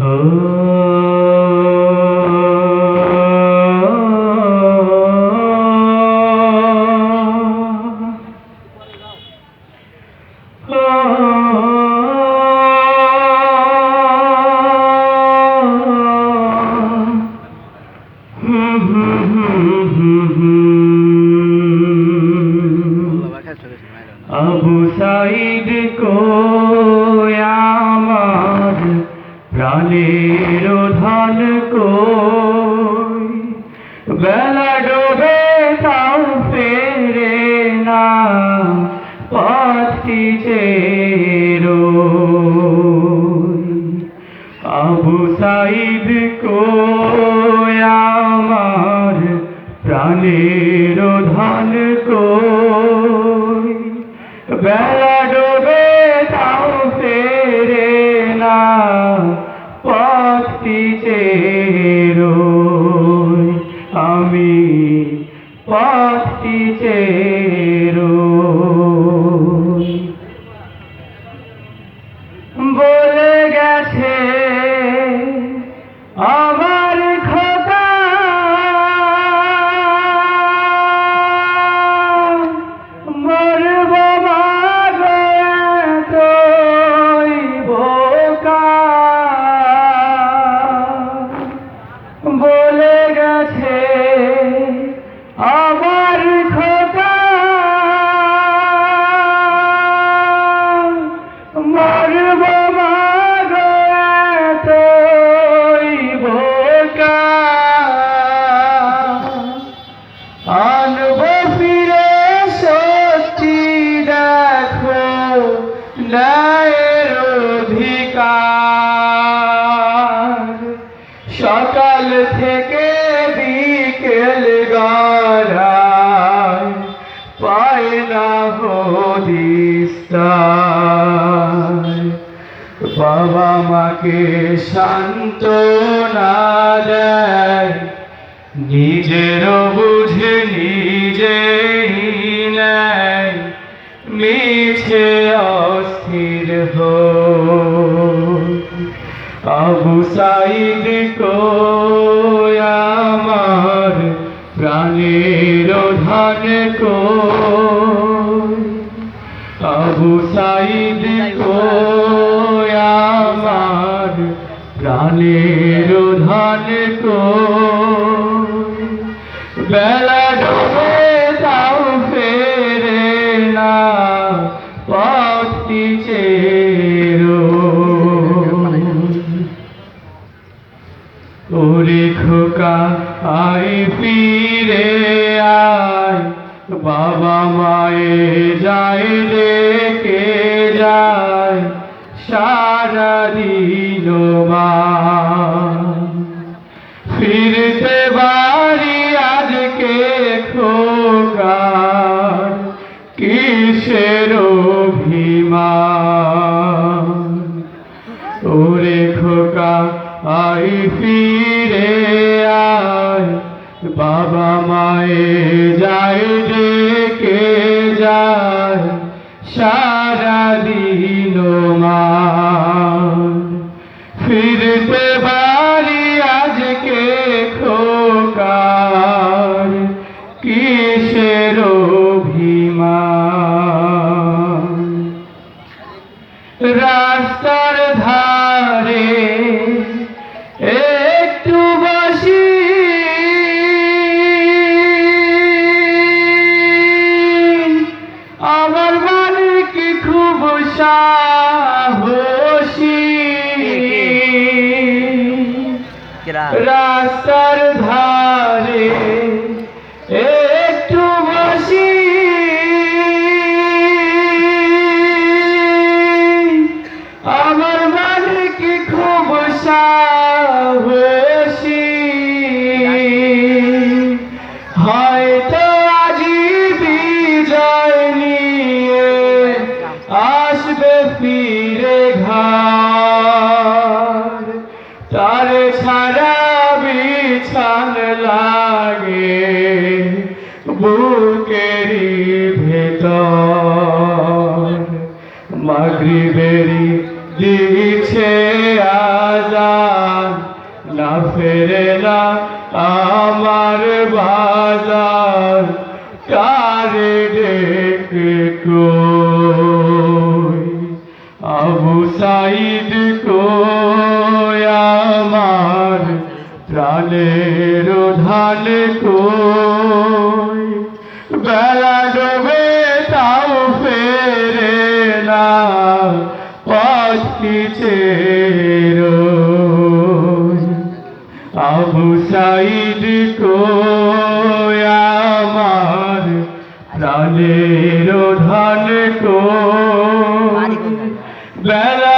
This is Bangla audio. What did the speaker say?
আবু বেলা ডোবে তাও ফেরে না পাতি চেরো। আবু সাইদ কো আমার প্রাণের ধন কই? বেলা ন্যায়ের অধিকার। সকাল থেকে বিকেল গড়ায়, পায় না হদিস্তার বাবা মাকে শান্ত না দেয় নিজের বুঝে আবু সাইদ আমার প্রাণের ধান কো আবু সাইদ বাবা মায়ে যায় রেখে যায়? সারা দিন মা। ফিরতে বাড়ি আজকে খোকার কিসের অভিমান? ওরে খোকা আই ফিরে আয়। বাবা মায়ে যায় ডেকে যায় সারা দিন মান রাস্তার ধারে একটু বসি। আমার মালিক খুব সাহসী বুকেরি ভেতর মাগরিবেরি দিছে আজান। না ফেরে না আমার বাজার পথ আবু সাইদ আমার প্রাণের ধন কো বেলা